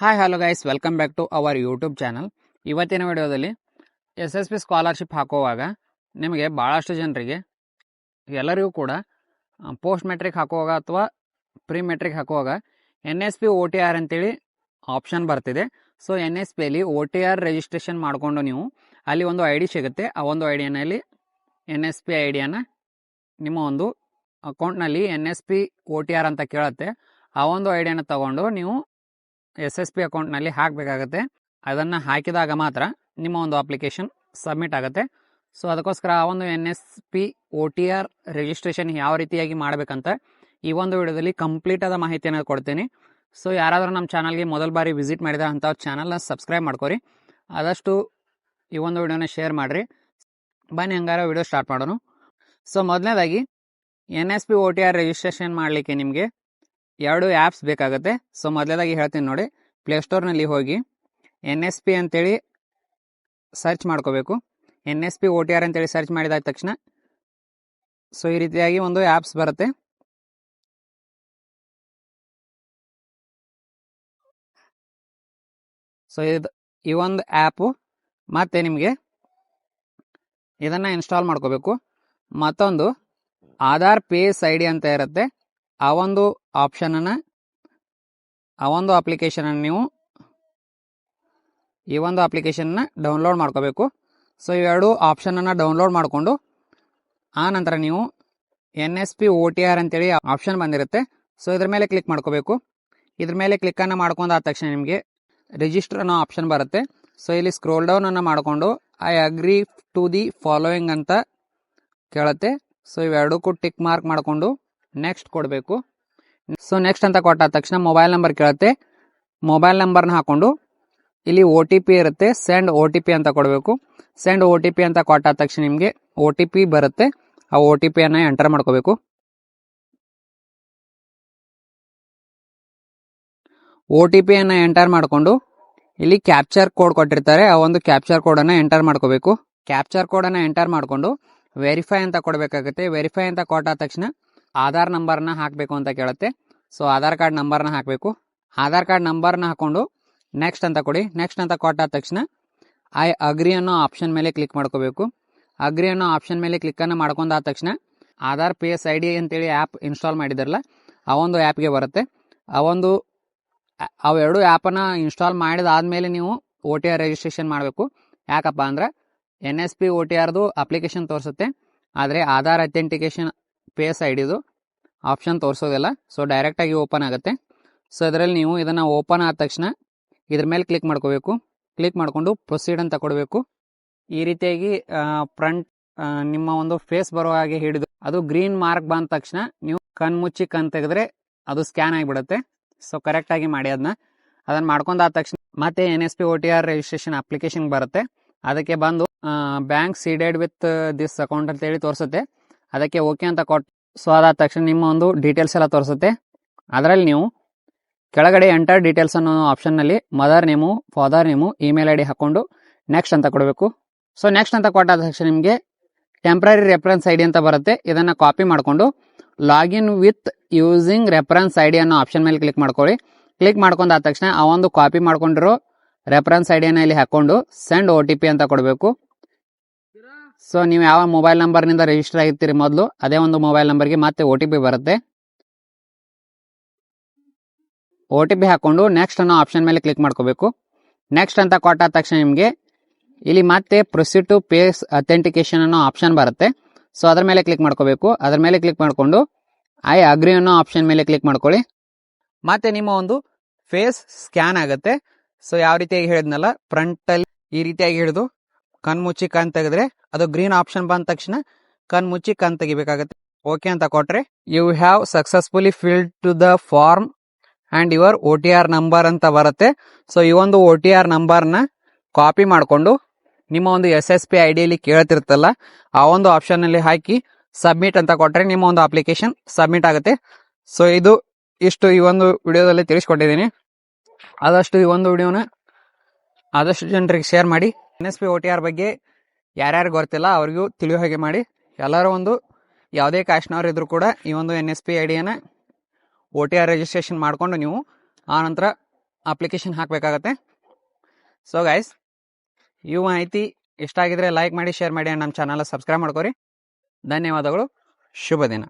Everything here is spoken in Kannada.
Hi hello guys welcome back to our YouTube channel ಇವತ್ತಿನ ವಿಡಿಯೋದಲ್ಲಿ ಎಸ್ ಎಸ್ ಪಿ ಸ್ಕಾಲರ್ಶಿಪ್ ಹಾಕುವಾಗ ನಿಮಗೆ ಭಾಳಷ್ಟು ಜನರಿಗೆ, ಎಲ್ಲರಿಗೂ ಕೂಡ ಪೋಸ್ಟ್ ಮೆಟ್ರಿಕ್ ಹಾಕುವಾಗ ಅಥವಾ ಪ್ರೀ ಮೆಟ್ರಿಕ್ ಹಾಕುವಾಗ N S P O T R ಅಂತೇಳಿ ಆಪ್ಷನ್ ಬರ್ತಿದೆ. ಸೊ ಎನ್ ಎಸ್ ಪಿಯಲ್ಲಿ ಓ ಟಿ ಆರ್ ರಿಜಿಸ್ಟ್ರೇಷನ್ ಮಾಡಿಕೊಂಡು ನೀವು ಅಲ್ಲಿ ಒಂದು ಐ ಡಿ ಸಿಗುತ್ತೆ. ಆ ಒಂದು ಐ ಡಿಯಲ್ಲಿ ಎನ್ ಎಸ್ ಪಿ ಐ ಡಿಯನ್ನು ನಿಮ್ಮ ಒಂದು ಅಕೌಂಟ್ನಲ್ಲಿ N S P O T R ಅಂತ ಕೇಳುತ್ತೆ. ಆ ಒಂದು ಐಡಿಯನ್ನು ತಗೊಂಡು ನೀವು ಎಸ್ ಎಸ್ ಪಿ ಅಕೌಂಟ್ನಲ್ಲಿ ಹಾಕಬೇಕಾಗತ್ತೆ. ಅದನ್ನು ಹಾಕಿದಾಗ ಮಾತ್ರ ನಿಮ್ಮ ಒಂದು ಅಪ್ಲಿಕೇಶನ್ ಸಬ್ಮಿಟ್ ಆಗುತ್ತೆ. ಸೊ, ಅದಕ್ಕೋಸ್ಕರ ಆ ಒಂದು N S P O T R registration ಯಾವ ರೀತಿಯಾಗಿ ಮಾಡಬೇಕಂತ ಈ ಒಂದು ವಿಡಿಯೋದಲ್ಲಿ ಕಂಪ್ಲೀಟ್ ಆದ ಮಾಹಿತಿಯನ್ನು ಕೊಡ್ತೀನಿ. ಸೊ, ಯಾರಾದರೂ ನಮ್ಮ ಚಾನಲ್ಗೆ ಮೊದಲ ಬಾರಿ ವಿಸಿಟ್ ಮಾಡಿದ ಅಂಥ ಚಾನಲ್ನ ಸಬ್ಸ್ಕ್ರೈಬ್ ಮಾಡ್ಕೋರಿ. ಆದಷ್ಟು ಈ ಒಂದು ವಿಡಿಯೋನ ಶೇರ್ ಮಾಡಿರಿ. ಬನ್ನಿ, ಹಂಗಾರ ವಿಡಿಯೋ ಸ್ಟಾರ್ಟ್ ಮಾಡೋಣ. ಸೊ, ಮೊದಲನೇದಾಗಿ N S P O T R registration ಮಾಡಲಿಕ್ಕೆ ನಿಮಗೆ ಎರಡು ಆ್ಯಪ್ಸ್ ಬೇಕಾಗುತ್ತೆ. ಸೊ ಮೊದಲೇದಾಗಿ ಹೇಳ್ತೀನಿ ನೋಡಿ. ಪ್ಲೇಸ್ಟೋರ್ನಲ್ಲಿ ಹೋಗಿ ಎನ್ ಎಸ್ ಪಿ ಅಂತೇಳಿ ಸರ್ಚ್ ಮಾಡ್ಕೋಬೇಕು. N S P O T R ಅಂತೇಳಿ ಸರ್ಚ್ ಮಾಡಿದಾದ ತಕ್ಷಣ ಸೊ ಈ ರೀತಿಯಾಗಿ ಒಂದು ಆ್ಯಪ್ಸ್ ಬರುತ್ತೆ. ಸೊ ಇದು, ಈ ಒಂದು ಆ್ಯಪು ಮತ್ತೆ ನಿಮಗೆ ಇದನ್ನು ಇನ್ಸ್ಟಾಲ್ ಮಾಡ್ಕೋಬೇಕು. ಮತ್ತೊಂದು ಆಧಾರ್ ಪೇಸ್ ಐ ಡಿ ಅಂತ ಇರುತ್ತೆ. ಆ ಒಂದು ಆಪ್ಷನನ್ನು ಆ ಒಂದು ಅಪ್ಲಿಕೇಶನನ್ನು ನೀವು ಈ ಒಂದು ಅಪ್ಲಿಕೇಶನ್ನ ಡೌನ್ಲೋಡ್ ಮಾಡ್ಕೋಬೇಕು. ಸೊ ಇವೆರಡು ಆಪ್ಷನನ್ನು ಡೌನ್ಲೋಡ್ ಮಾಡಿಕೊಂಡು, ಆ ನಂತರ ನೀವು N S P O T R ಅಂತೇಳಿ ಆಪ್ಷನ್ ಬಂದಿರುತ್ತೆ. ಸೊ ಇದ್ರ ಮೇಲೆ ಕ್ಲಿಕ್ ಮಾಡ್ಕೋಬೇಕು. ಇದ್ರ ಮೇಲೆ ಕ್ಲಿಕ್ಕನ್ನು ಮಾಡ್ಕೊಂಡಾದ ತಕ್ಷಣ ನಿಮಗೆ ರಿಜಿಸ್ಟರ್ ಅನ್ನೋ ಆಪ್ಷನ್ ಬರುತ್ತೆ. ಸೊ ಇಲ್ಲಿ ಸ್ಕ್ರೋಲ್ ಡೌನನ್ನು ಮಾಡಿಕೊಂಡು I agree to the following ಅಂತ ಕೇಳುತ್ತೆ. ಸೊ ಇವೆರಡಕ್ಕೂ ಟಿಕ್ ಮಾರ್ಕ್ ಮಾಡಿಕೊಂಡು ನೆಕ್ಸ್ಟ್ ಕೊಡಬೇಕು. ಸೊ ನೆಕ್ಸ್ಟ್ ಅಂತ ಕೊಟ್ಟಾದ ತಕ್ಷಣ ಮೊಬೈಲ್ ನಂಬರ್ ಕೇಳುತ್ತೆ. ಮೊಬೈಲ್ ನಂಬರ್ನ ಹಾಕೊಂಡು ಇಲ್ಲಿ ಒ ಟಿ ಪಿ ಇರುತ್ತೆ. ಸೆಂಡ್ ಒ ಟಿ ಪಿ ಅಂತ ಕೊಡಬೇಕು. ಸೆಂಡ್ ಒ ಟಿ ಪಿ ಅಂತ ಕೊಟ್ಟಾದ ತಕ್ಷಣ ನಿಮಗೆ ಒ ಟಿ ಪಿ ಬರುತ್ತೆ. ಆ ಒ ಟಿ ಪಿಯನ್ನು ಎಂಟರ್ ಮಾಡ್ಕೋಬೇಕು. ಒ ಟಿ ಪಿಯನ್ನು ಎಂಟರ್ ಮಾಡಿಕೊಂಡು ಇಲ್ಲಿ ಕ್ಯಾಪ್ಚರ್ ಕೋಡ್ ಕೊಟ್ಟಿರ್ತಾರೆ. ಆ ಒಂದು ಕ್ಯಾಪ್ಚರ್ ಕೋಡನ್ನು ಎಂಟರ್ ಮಾಡ್ಕೋಬೇಕು. ಕ್ಯಾಪ್ಚರ್ ಕೋಡನ್ನು ಎಂಟರ್ ಮಾಡಿಕೊಂಡು ವೆರಿಫೈ ಅಂತ ಕೊಡಬೇಕಾಗುತ್ತೆ. ವೆರಿಫೈ ಅಂತ ಕೊಟ್ಟಾದ ತಕ್ಷಣ ಆಧಾರ್ ನಂಬರ್ನ ಹಾಕಬೇಕು ಅಂತ ಕೇಳುತ್ತೆ. ಸೊ ಆಧಾರ್ ಕಾರ್ಡ್ ನಂಬರ್ನ ಹಾಕಬೇಕು. ಆಧಾರ್ ಕಾರ್ಡ್ ನಂಬರ್ನ ಹಾಕೊಂಡು ನೆಕ್ಸ್ಟ್ ಅಂತ ಕೊಡಿ. ನೆಕ್ಸ್ಟ್ ಅಂತ ಕೊಟ್ಟಾದ ತಕ್ಷಣ ಐ ಅಗ್ರಿ ಅನ್ನೋ ಆಪ್ಷನ್ ಮೇಲೆ ಕ್ಲಿಕ್ ಮಾಡ್ಕೋಬೇಕು. ಅಗ್ರಿ ಅನ್ನೋ ಆಪ್ಷನ್ ಮೇಲೆ ಕ್ಲಿಕ್ಕನ್ನು ಮಾಡ್ಕೊಂಡಾದ ತಕ್ಷಣ Aadhaar P S I D ಅಂತೇಳಿ ಆ್ಯಪ್ ಇನ್ಸ್ಟಾಲ್ ಮಾಡಿದಾರಲ್ಲ, ಆ ಒಂದು ಆ್ಯಪ್ಗೆ ಬರುತ್ತೆ. ಆ ಒಂದು ಅವೆರಡು ಆ್ಯಪನ್ನು ಇನ್ಸ್ಟಾಲ್ ಮಾಡಿದಾದ್ಮೇಲೆ ನೀವು ಓ ಟಿ ಆರ್ ರಿಜಿಸ್ಟ್ರೇಷನ್ ಮಾಡಬೇಕು. ಯಾಕಪ್ಪ ಅಂದ್ರೆ N S P O T ಆರ್ದು application ತೋರಿಸುತ್ತೆ. ಆದರೆ Aadhaar authentication P S I ಡಿದು option ತೋರಿಸೋದಿಲ್ಲ. ಸೊ ಡೈರೆಕ್ಟಾಗಿ ಓಪನ್ ಆಗುತ್ತೆ. ಸೊ ಇದರಲ್ಲಿ ನೀವು ಇದನ್ನು ಓಪನ್ ಆದ ತಕ್ಷಣ ಇದ್ರ ಮೇಲೆ ಕ್ಲಿಕ್ ಮಾಡ್ಕೋಬೇಕು. ಕ್ಲಿಕ್ ಮಾಡಿಕೊಂಡು ಪ್ರೊಸೀಡ್ ಅಂತ ಕೊಡಬೇಕು. ಈ ರೀತಿಯಾಗಿ ಫ್ರಂಟ್ ನಿಮ್ಮ ಒಂದು ಫೇಸ್ ಬರೋ ಹಾಗೆ ಹಿಡಿದು ಅದು ಗ್ರೀನ್ ಮಾರ್ಕ್ ಬಂದ ತಕ್ಷಣ ನೀವು ಕಣ್ ಮುಚ್ಚಿ ಕಣ್ ತೆಗೆದ್ರೆ ಅದು ಸ್ಕ್ಯಾನ್ ಆಗಿಬಿಡುತ್ತೆ. ಸೊ ಕರೆಕ್ಟಾಗಿ ಮಾಡಿ ಅದನ್ನ ಅದನ್ನ ಮಾಡ್ಕೊಂಡಾದ ತಕ್ಷಣ ಮತ್ತೆ N S P O T R registration application ಬರುತ್ತೆ. ಅದಕ್ಕೆ ಬಂದು bank seeded with this account ಅಂತ ಹೇಳಿ ತೋರಿಸುತ್ತೆ. ಅದಕ್ಕೆ ಓಕೆ ಅಂತ ಕೊಟ್ಟು ಸೊ ಅದಾದ ತಕ್ಷಣ ನಿಮ್ಮ ಒಂದು ಡೀಟೇಲ್ಸ್ ಎಲ್ಲ ತೋರಿಸುತ್ತೆ. ಅದರಲ್ಲಿ ನೀವು ಕೆಳಗಡೆ ಎಂಟರ್ ಡೀಟೇಲ್ಸ್ ಅನ್ನೋ ಆಪ್ಷನ್ನಲ್ಲಿ mother name father name email I D ಹಾಕ್ಕೊಂಡು ನೆಕ್ಸ್ಟ್ ಅಂತ ಕೊಡಬೇಕು. ಸೊ ನೆಕ್ಸ್ಟ್ ಅಂತ ಕೊಟ್ಟಾದ ತಕ್ಷಣ ನಿಮಗೆ ಟೆಂಪ್ರರಿ ರೆಫರೆನ್ಸ್ ಐ ಅಂತ ಬರುತ್ತೆ. ಇದನ್ನು ಕಾಪಿ ಮಾಡಿಕೊಂಡು login with using reference I D ಅನ್ನೋ ಆಪ್ಷನ್ ಮೇಲೆ ಕ್ಲಿಕ್ ಮಾಡ್ಕೊಳ್ಳಿ. ಕ್ಲಿಕ್ ಮಾಡ್ಕೊಂಡಾದ ತಕ್ಷಣ ಆ ಒಂದು ಕಾಪಿ ಮಾಡ್ಕೊಂಡಿರೋ ರೆಫರೆನ್ಸ್ ಐ ಡಿಯನ್ನು ಇಲ್ಲಿ ಹಾಕ್ಕೊಂಡು ಸೆಂಡ್ ಒ ಟಿ ಪಿ ಅಂತ ಕೊಡಬೇಕು. ಸೊ ನೀವು ಯಾವ ಮೊಬೈಲ್ ನಂಬರ್ನಿಂದ ರಿಜಿಸ್ಟರ್ ಆಗಿರ್ತೀರಿ ಮೊದಲು, ಅದೇ ಒಂದು ಮೊಬೈಲ್ ನಂಬರ್ಗೆ ಮತ್ತೆ ಒ ಟಿ ಪಿ ಬರುತ್ತೆ. ಒ ಟಿ ಪಿ ಹಾಕೊಂಡು ನೆಕ್ಸ್ಟ್ ಅನ್ನೋ ಆಪ್ಷನ್ ಮೇಲೆ ಕ್ಲಿಕ್ ಮಾಡ್ಕೋಬೇಕು. ನೆಕ್ಸ್ಟ್ ಅಂತ ಕೊಟ್ಟಾದ ತಕ್ಷಣ ನಿಮಗೆ ಇಲ್ಲಿ ಮತ್ತೆ ಪ್ರೊಸೀಡ್ ಟು ಪೇಸ್ ಅಥೆಂಟಿಕೇಶನ್ ಅನ್ನೋ ಆಪ್ಷನ್ ಬರುತ್ತೆ. ಸೊ ಅದ್ರ ಮೇಲೆ ಕ್ಲಿಕ್ ಮಾಡ್ಕೋಬೇಕು. ಅದ್ರ ಮೇಲೆ ಕ್ಲಿಕ್ ಮಾಡಿಕೊಂಡು ಐ ಅಗ್ರಿ ಅನ್ನೋ ಆಪ್ಷನ್ ಮೇಲೆ ಕ್ಲಿಕ್ ಮಾಡ್ಕೊಳ್ಳಿ. ಮತ್ತೆ ನಿಮ್ಮ ಒಂದು ಫೇಸ್ ಸ್ಕ್ಯಾನ್ ಆಗುತ್ತೆ. ಸೊ ಯಾವ ರೀತಿಯಾಗಿ ಹೇಳಿದ್ನಲ್ಲ ಫ್ರಂಟಲ್ಲಿ ಈ ರೀತಿಯಾಗಿ ಹಿಡಿದು ಕಣ್ ಮುಚ್ಚಿ ಕಣ್ ತೆಗೆದ್ರೆ ಅದು ಗ್ರೀನ್ ಆಪ್ಷನ್ ಬಂದ ತಕ್ಷಣ ಕಣ್ ಮುಚ್ಚಿ ಕಣ್ ತೆಗಿಬೇಕಾಗತ್ತೆ. ಓಕೆ ಅಂತ ಕೊಟ್ರೆ you have successfully filled to the form and your O T R number ಅಂತ ಬರುತ್ತೆ. ಸೊ ಈ ಒಂದು ಒ ಟಿ ಆರ್ ನಂಬರ್ನ ಕಾಪಿ ಮಾಡಿಕೊಂಡು ನಿಮ್ಮ ಒಂದು ಎಸ್ ಎಸ್ ಪಿ ಐ ಡಿಯಲ್ಲಿ ಕೇಳ್ತಿರ್ತಲ್ಲ, ಆ ಒಂದು ಆಪ್ಷನ್ನಲ್ಲಿ ಹಾಕಿ ಸಬ್ಮಿಟ್ ಅಂತ ಕೊಟ್ಟರೆ ನಿಮ್ಮ ಒಂದು ಅಪ್ಲಿಕೇಶನ್ ಸಬ್ಮಿಟ್ ಆಗುತ್ತೆ. ಸೊ ಇದು ಇಷ್ಟು ಈ ಒಂದು ವಿಡಿಯೋದಲ್ಲಿ ತಿಳಿಸ್ಕೊಟ್ಟಿದ್ದೀನಿ. ಆದಷ್ಟು ಈ ಒಂದು ವಿಡಿಯೋನ ಆದಷ್ಟು ಜನರಿಗೆ ಶೇರ್ ಮಾಡಿ. N S P O T R ಬಗ್ಗೆ ಯಾರ್ಯಾರು ಗೊತ್ತಿಲ್ಲ, ಅವ್ರಿಗೂ ತಿಳಿಯೋ ಹಾಗೆ ಮಾಡಿ. ಎಲ್ಲರೂ ಒಂದು ಯಾವುದೇ ಕಾಶ್ನವ್ರು ಇದ್ರೂ ಕೂಡ ಈ ಒಂದು ಎನ್ ಎಸ್ ಪಿ ಐ ಡಿಯನ್ನು ಓ ಟಿ ಆರ್ ರಿಜಿಸ್ಟ್ರೇಷನ್ ಮಾಡಿಕೊಂಡು ನೀವು ಆ ನಂತರ ಅಪ್ಲಿಕೇಶನ್ ಹಾಕಬೇಕಾಗತ್ತೆ. ಸೊ ಗೈಸ್ ಈ ಮಾಹಿತಿ ಇಷ್ಟ ಆಗಿದ್ರೆ ಲೈಕ್ ಮಾಡಿ ಶೇರ್ ಮಾಡಿ ನಮ್ಮ ಚಾನಲ್ ಸಬ್ಸ್ಕ್ರೈಬ್ ಮಾಡ್ಕೊರಿ. ಧನ್ಯವಾದಗಳು. ಶುಭ ದಿನ.